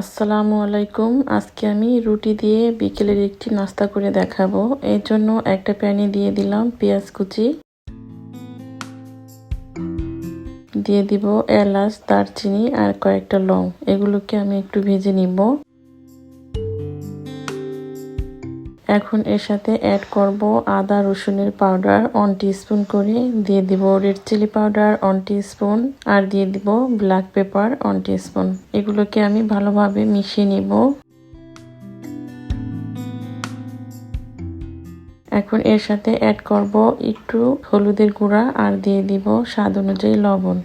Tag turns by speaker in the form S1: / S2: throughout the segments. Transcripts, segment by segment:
S1: আসসালামু আলাইকুম। আজকে আমি রুটি দিয়ে বিকেলের একটি নাস্তা করে দেখাবো। এর জন্য একটা প্যানে দিয়ে দিলাম পেঁয়াজ কুচি। দিয়ে দিব এলাচ, দারচিনি আর কয়েকটা লং। এগুলোকে আমি একটু ভেজে নিব। এখন এর সাথে অ্যাড করব আদা, রসুনের পাউডার ওয়ান স্পুন করে। দিয়ে দিব red chilli powder one spoon আর দিয়ে দিব ব্ল্যাক পেপার ওয়ান স্পুন এগুলোকে আমি ভালোভাবে মিশিয়ে নিব। এখন এর সাথে অ্যাড করব একটু হলুদের গুঁড়া। আর দিয়ে দিব স্বাদ অনুযায়ী লবণ।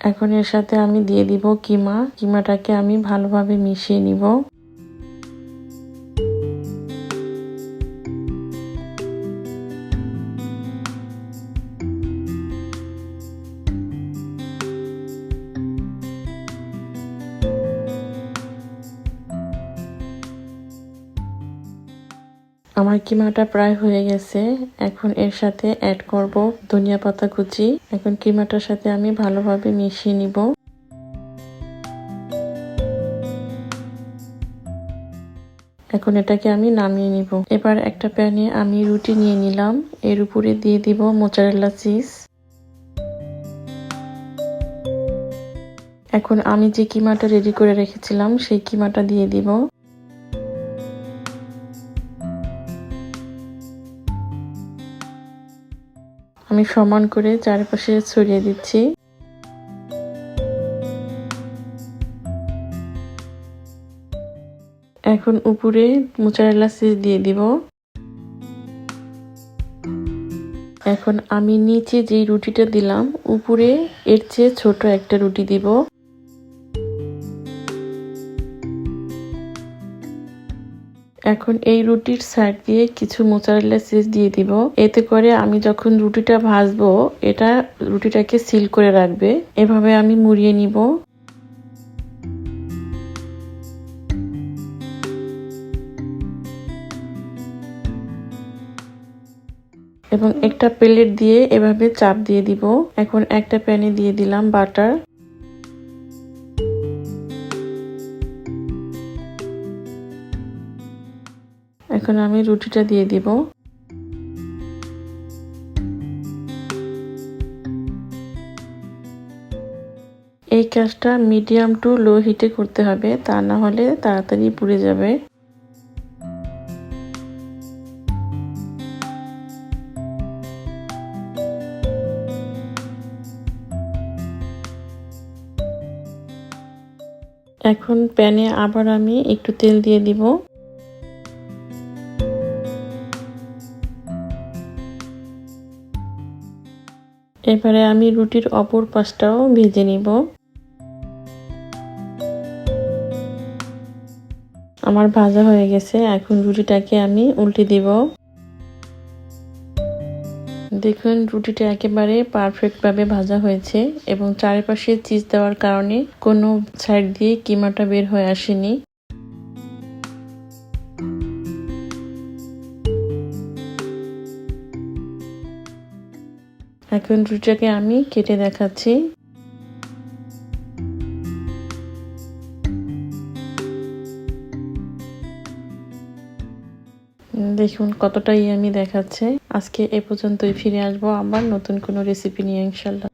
S1: এখন এর সাথে আমি দিয়ে দিব কিমা। কিমাটাকে আমি ভালোভাবে মিশিয়ে নিব। আমার কিমাটা প্রায় হয়ে গেছে। এখন এর সাথে অ্যাড করব ধনিয়া পাতা কুচি। এখন কিমাটার সাথে আমি ভালোভাবে মিশিয়ে নিব। এখন এটাকে আমি নামিয়ে নিব। এবার একটা প্যানে আমি রুটি নিয়ে নিলাম। এর উপরে দিয়ে দিব মোচারেলা চিজ। এখন আমি যে কিমাটা রেডি করে রেখেছিলাম, সেই কিমাটা দিয়ে দিব। আমি সমান করে চারপাশে ছড়িয়ে দিচ্ছি। এখন উপরে মোচারেলা চিজ দিয়ে দিব। এখন আমি নিচে যেই রুটিটা দিলাম, উপরে এর চেয়ে ছোট একটা রুটি দিব। এখন এই রুটির সাইড দিয়ে কিছু মোচারেলা চিজ দিয়ে দিব। এতে করে আমি যখন রুটিটা ভাজবো, এটা রুটিটাকে সিল করে রাখবে। এভাবে আমি মুড়িয়ে নিব। এবং একটা প্লেট দিয়ে এভাবে চাপ দিয়ে দিব। এখন একটা প্যানে দিয়ে দিলাম বাটার। এখন আমি রুটিটা দিয়ে দিব। এই কাজটা মিডিয়াম টু লো হিটে করতে হবে, তা না হলে তাড়াতাড়ি পুড়ে যাবে। এখন প্যানে আবার আমি একটু তেল দিয়ে দিব। এবারে আমি রুটির অপর পাশটাও ভেজে নিব। আমার ভাজা হয়ে গেছে, এখন রুটিটাকে আমি উল্টে দিব। দেখুন, রুটিটা একেবারে পারফেক্টভাবে ভাজা হয়েছে এবং চারিপাশে চিজ দেওয়ার কারণে কোনো সাইড দিয়ে কিমাটা বের হয়ে আসেনি। এখন রুটিটাকে আমি কেটে দেখাচ্ছি। দেখুন কতটাই আমি দেখাচ্ছে। আজকে এ পর্যন্তই ফিরে আসব আবার নতুন কোনো রেসিপি নিয়ে ইনশাল্লাহ